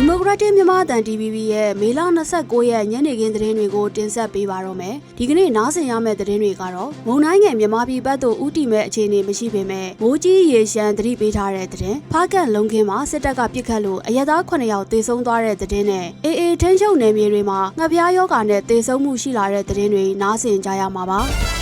ဒီမိုကရက်တစ်မြန်မာအတန် TVB ရဲ့မေလ29ရက်ညနေခင်းသတင်းတွေကိုတင်ဆက်ပေးပါတော့မယ်။ဒီကနေ့နားဆင်ရမယ့်သတင်းတွေကတော့မုံတိုင်းငယ်မြန်မာပြည်ဘက်သို့ဥတီမဲ့အခြေအနေမရှိပေမဲ့မိုးကြီးရေရှမ်းသတိပေးထားတဲ့သတင်း။ဖားကန်လုံခင်းမှာစစ်တပ်ကပစ်ခတ်လို့အရက်သား9ယောက်သေဆုံးသွားတဲ့သတင်းနဲ့အေအေထင်းချုပ်နယ်မြေတွေမှာငှက်ပြားယောဂါနဲ့သေဆုံးမှုရှိလာတဲ့သတင်းတွေနားဆင်ကြရမှာပါ။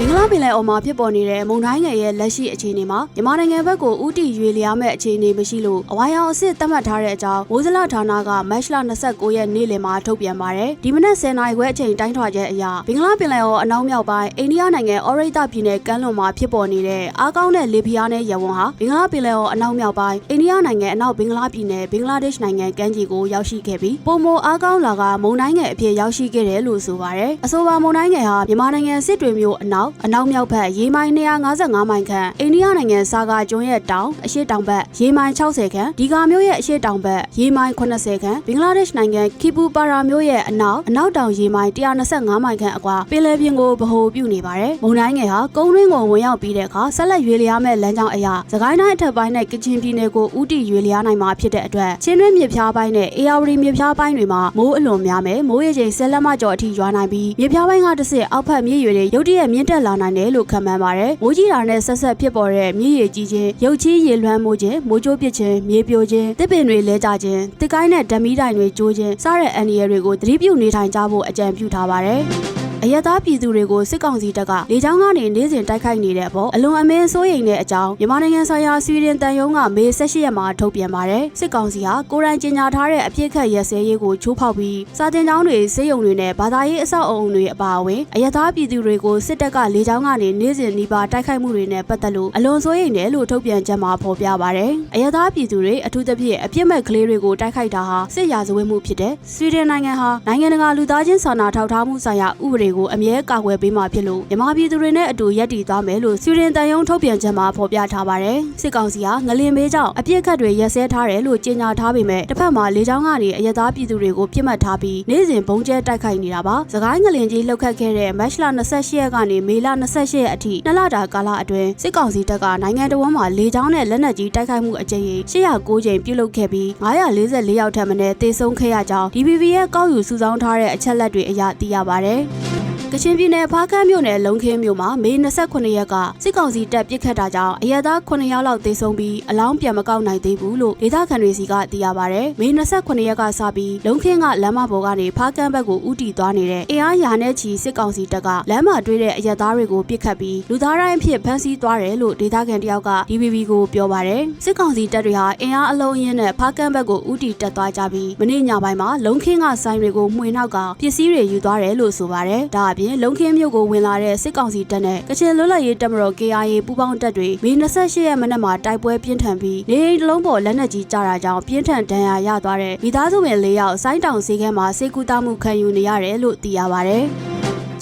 မင်္ဂလာပင်လယ်အော်မှာဖြစ်ပေါ်နေတဲ့မုန်တိုင်းငယ်ရဲ့လက်ရှိအခြေအနေမှာမြန်မာနိုင်ငံဘက်ကိုဥတီရွေလျားမဲ့အခြေအနေမရှိလို့အဝါရောင်အစ်စ်သတ်မှတ်ထားတဲ့အကြောင်းမိုးစလဌာနကမတ်လ29ရက်နေ့လယ်မှာထုတ်ပြန်ပါတယ်။ဒီမနက်10:00နာရီခွဲအချိန်တိုင်းထွာချက်အရမင်္ဂလာပင်လယ်အော်အနောက်မြောက်ပိုင်းအိန္ဒိယနိုင်ငံအော်ရိတ်တပြည်နယ်ကမ်းလွန်မှာဖြစ်ပေါ်နေတဲ့အားကောင်းတဲ့လေပြင်းနဲ့ရဝန်းဟာမင်္ဂလာပင်လယ်အော်အနောက်မြောက်ပိုင်းအိန္ဒိယနိုင်ငံအနောက်ဘင်္ဂလားပြည်နယ်ဘင်္ဂလားဒေ့ရှ်နိုင်ငံကမ်းခြေကိုရောက်ရှိခဲ့ပြီးပုံမအားကောင်းလာကမုန်တိုင်းငယ်အဖြစ်ရောက်ရှိခဲ့တယ်လို့ဆိုပါတယ်။အဆိုပါမုန်တိုင်းငယ်ဟာမြန်မာနိုင်ငံစစ်တွေမြို့အနောက်အနောက်မြောက်ဘက်ရေမိုင်255မိုင်ခန့်အိန္ဒိယနိုင်ငံစာကာကျွန်းရဲ့တောင်အရှေ့တောင်ဘက်ရေမိုင်60ခန့်ဒီကာမြို့ရဲ့အရှေ့တောင်ဘက်ရေမိုင်80ခန့်ဘင်္ဂလားဒေ့ရှ်နိုင်ငံခီပူပါရာမြို့ရဲ့အနောက်အနောက်တောင်ရေမိုင်125မိုင်ခန့်အကွာပင်လယ်ပြင်ကိုဗဟိုပြုနေပါတယ်။မုန်တိုင်းငယ်ဟာကုန်းတွင်းကိုဝင်ရောက်ပြီးတဲ့အခါဆက်လက်ရွေလျားမဲ့လမ်းကြောင်းအရာသခိုင်းတိုင်းအထက်ပိုင်းနဲ့ကချင်ပြည်နယ်ကိုဥတီရွေလျားနိုင်မှာဖြစ်တဲ့အတွက်ချင်းတွင်းမြစ်ဖျားပိုင်းနဲ့အေယာဝတီမြစ်ဖျားပိုင်းတွေမှာမိုးအလွန်များမယ်မိုးရေချိန်10လက်မကျော်အထိရွာနိုင်ပြီးမြစ်ဖျားပိုင်းကတစ်ဆင့်အောက်ဖက်မြစ်ရွေတွေရုတ်တရက်မြင့်တက်လာနိုင်တယ်လို့ခန့်မှန်းပါတယ်။မိုးကြီးတာနဲ့ဆက်ဆက်ဖြစ်ပေါ်တဲ့မြစ်ရေကြီးခြင်းရုတ်ချီးရေလွှမ်းမိုးခြင်းမိုးကြိုးပစ်ခြင်းမြေပြိုခြင်းတစ်ပင်တွေလဲကျခြင်းတစ်ကိုင်းနဲ့ဓမီတိုင်တွေကျိုးခြင်းစတဲ့အန္တရာယ်တွေကိုသတိပြုနေထိုင်ကြဖို့အကြံပြုထားပါတယ်။ အယက်သားပြည်သူတွေကိုစစ်ကောင်စီတပ်ကလေကြောင်းကနေနေ့စဉ်တိုက်ခိုက်နေတဲ့အပေါ်အလွန်အမင်းစိုးရိမ်တဲ့အကြောင်းမြန်မာနိုင်ငံဆိုင်ရာဆွီဒင်တန်ယုံကမေ18ရက်မှာထုတ်ပြန်ပါတယ်စစ်ကောင်စီဟာကိုရိုင်းကြေညာထားတဲ့အပြစ်ခတ်ရက်စဲရေးကိုချိုးဖောက်ပြီးစာတင်ကျောင်းတွေစေယုံတွေနဲ့ဘာသာရေးအဆောက်အအုံတွေအပါအဝင်အယက်သားပြည်သူတွေကိုစစ်တပ်ကလေကြောင်းကနေနေ့စဉ်နှီးပါတိုက်ခိုက်မှုတွေနဲ့ပတ်သက်လို့အလွန်စိုးရိမ်တယ်လို့ထုတ်ပြန်ချက်မှာဖော်ပြပါတယ်အယက်သားပြည်သူတွေအထူးသဖြင့်အပြစ်မဲ့ကလေးတွေကိုတိုက်ခိုက်တာဟာစစ်ရာဇဝတ်မှုဖြစ်တဲ့ဆွီဒင်နိုင်ငံဟာနိုင်ငံတကာလူသားချင်းစာနာထောက်ထားမှုဆိုင်ရာဥပဒေကိုအမြဲကာကွယ်ပေးမှာဖြစ်လို့မြန်မာပြည်သူတွေနဲ့အတူရပ်တည်သွားမယ်လို့ဆွီဒင်တန်ယုံထုတ်ပြန်ချက်မှာဖော်ပြထားပါတယ်စစ်ကောင်စီဟာငလင်ဘေးကြောင့်အပြစ်ခတ်တွေရက်စဲထားတယ်လို့ကြေညာထားပေမဲ့တစ်ဖက်မှာလေကြောင်းကနေအယက်သားပြည်သူတွေကိုပြစ်မှတ်ထားပြီးနေ့စဉ်ဘုံကျဲတိုက်ခိုက်နေတာပါစကိုင်းငလင်ကြီးလှုပ်ခတ်ခဲ့တဲ့မတ်လ28ရက်ကနေမေလ28ရက်အထိနှစ်လတာကာလအတွင်းစစ်ကောင်စီတပ်ကနိုင်ငံတော်ဝန်မှာလေကြောင်းနဲ့လက်နက်ကြီးတိုက်ခိုက်မှုအကြိမ်809ကြိမ်ပြုလုပ်ခဲ့ပြီး944ယောက်ထပ်မံသေဆုံးခဲ့ရကြောင်း DBB ရဲ့ကောက်ယူစုဆောင်းထားတဲ့အချက်လက်တွေအရသိရပါတယ် ကချင်ပြည်နယ်ဖားကန့်မြို့နယ်လုံခင်းမြို့မှာမေ29ရက်ကစစ်ကောင်စီတပ်ပစ်ခတ်တာကြောင့်အရက်သား9ယောက်လောက်သေဆုံးပြီးအလောင်းပြန်မကောက်နိုင်သေးဘူးလို့ဒေသခံတွေစီကသိရပါဗျ။မေ29ရက်ကစပြီးလုံခင်းကလမ်းမပေါ်ကနေဖားကန့်ဘက်ကိုဥတီသွားနေတဲ့အင်အားရာနဲ့ချီစစ်ကောင်စီတပ်ကလမ်းမှာတွေ့တဲ့အရက်သားတွေကိုပစ်ခတ်ပြီးလူသားတိုင်းအဖြစ်ဖမ်းဆီးသွားတယ်လို့ဒေသခံတယောက်က DVB ကိုပြောပါတယ်။စစ်ကောင်စီတပ်တွေဟာအင်အားအလုံးအင်းနဲ့ဖားကန့်ဘက်ကိုဥတီတက်သွားကြပြီးမနေ့ညပိုင်းမှာလုံခင်းကဆိုင်တွေကိုမှွေနောက်ကပစ္စည်းတွေယူသွားတယ်လို့ဆိုပါတယ်။ဒါအပြင်လုံခင်းမြို့ကိုဝင်လာတဲ့စစ်ကောင်စီတပ်နဲ့ကချင်လွတ်လပ်ရေးတပ်မတော် KIA ပူးပေါင်းတပ်တွေမေ28ရက်မနက်မှာတိုက်ပွဲပြင်းထန်ပြီးနေအိမ်တစ်လုံးပေါ်လက်နက်ကြီးကျတာကြောင့်ပြင်းထန်ဒဏ်ရာရသွားတဲ့မိသားစုဝင်၄ယောက်စိုင်းတောင်ဈေးခဲမှာစေကူတာမှုခံယူနေရတယ်လို့သိရပါဗျ။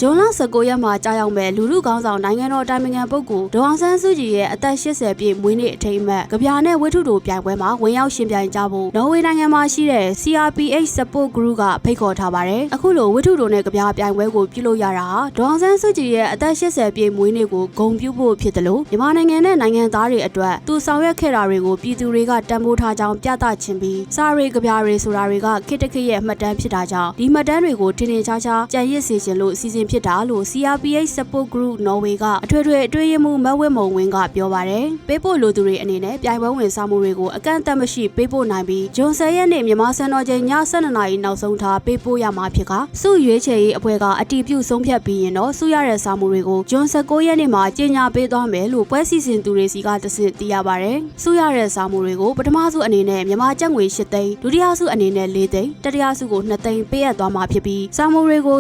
ဂျွန်လ19ရက်မှာကြာရောက်မဲ့လူလူကောင်းဆောင်နိုင်ငံတော်တိုင်ပင်ခံပုဂ္ဂိုလ်ဒေါအောင်ဆန်းစုကြည်ရဲ့အသက်80ပြည့်မွေးနေ့အထိမ်းအမှတ်ကြပြာနဲ့ဝတ္ထုတို့ပြိုင်ပွဲမှာဝင်ရောက်ရှင်ပြိုင်ကြဖို့နော်ဝေနိုင်ငံမှာရှိတဲ့ CRPH Support Group ကဖိတ်ခေါ်ထားပါတယ်။အခုလိုဝတ္ထုတို့နဲ့ကြပြာပြိုင်ပွဲကိုပြုလုပ်ရတာဟာဒေါအောင်ဆန်းစုကြည်ရဲ့အသက်80ပြည့်မွေးနေ့ကိုဂုဏ်ပြုဖို့ဖြစ်တယ်လို့မြန်မာနိုင်ငံနဲ့နိုင်ငံသားတွေအတွက်သူဆောင်ရွက်ခဲ့တာတွေကိုပြည်သူတွေကတံမိုးထားကြောင်းပြသခြင်းပြီးစာရီကြပြာတွေဆိုတာတွေကခေတ္တခေတ်ရဲ့မှတ်တမ်းဖြစ်တာကြောင့်ဒီမှတ်တမ်းတွေကိုထင်ထင်ရှားရှားကြံရစ်စေခြင်းလို့အစီအစဉ်ဖြစ်တာလို့ CRPH Support Group Norway ကအထွေထွေအတွင်းရေးမှူးမတ်ဝင်းမုံဝင်းကပြောပါတယ်။ပေးပို့လိုသူတွေအနေနဲ့ပြိုင်ပွဲဝင်စားမှုတွေကိုအကန့်အသတ်မရှိပေးပို့နိုင်ပြီးဂျွန်ဆယ်ရက်နေ့မြန်မာစံတော်ချိန်ည7:00နာရီနောက်ဆုံးထားပေးပို့ရမှာဖြစ်ကစုရွေးချယ်ရေးအဖွဲ့ကအတီးပြုဆုံးဖြတ်ပြီးရင်တော့စုရတဲ့စားမှုတွေကိုဂျွန်19ရက်နေ့မှာကြေညာပေးသွားမယ်လို့ပွဲစီစဉ်သူတွေစီကတဆင့်သိရပါတယ်။စုရတဲ့စားမှုတွေကိုပထမစုအနေနဲ့မြန်မာကျပ်ငွေ8သိန်းဒုတိယစုအနေနဲ့4သိန်းတတိယစုကို2သိန်းပေးအပ်သွားမှာဖြစ်ပြီးစားမှုတွေကို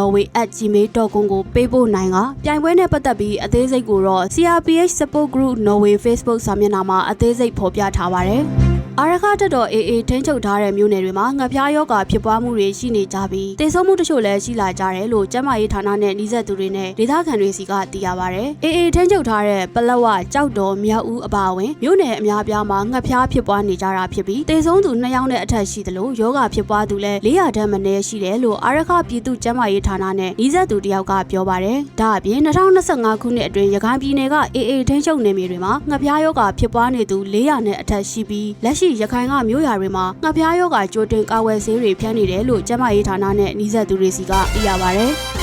crph.norway@gmail.com ကိုပေးပို့နိုင်ကပြိုင်ပွဲနဲ့ပတ်သက်ပြီးအသေးစိတ်ကိုတော့ CRPH Support Group Norway Facebook စာမျက်နှာမှာအသေးစိတ်ဖော်ပြထားပါတယ်။ အာရခတက်တော် AA ထိန်းချုပ်ထားတဲ့မြို့နယ်တွေမှာငှက်ဖျားယောဂါဖြစ်ပွားမှုတွေရှိနေကြပြီးတေဆုံးမှုတချို့လည်းရှိလာကြတယ်လို့ကျန်းမာရေးဌာနနဲ့နှိစက်သူတွေနဲ့ဒေသခံတွေစီကသိရပါဗျ။ AA ထိန်းချုပ်ထားတဲ့ပလက်ဝကြောက်တော်မြောက်ဦးအပါအဝင်မြို့နယ်အများပြားမှာငှက်ဖျားဖြစ်ပွားနေကြတာဖြစ်ပြီးတေဆုံးသူ2ယောက်နဲ့အထက်ရှိသလိုယောဂါဖြစ်ပွားသူလည်း400တန်းမနည်းရှိတယ်လို့အာရခပြည်သူ့ကျန်းမာရေးဌာနနဲ့နှိစက်သူတယောက်ကပြောပါတယ်။ဒါအပြင်2025ခုနှစ်အတွင်းရခိုင်ပြည်နယ်က AA ထိန်းချုပ်နယ်မြေတွေမှာငှက်ဖျားယောဂါဖြစ်ပွားနေသူ400နဲ့အထက်ရှိပြီးလက်ရှိရခိုင်ကမြို့ရွာတွေမှာငှက်ဖျားယောဂါကြိုတင်ကာဝယ်ဆေးတွေဖြန့်နေတယ်လို့ကျန်းမာရေးဌာနနဲ့နှိစက်သူတွေစီကသိရပါတယ်။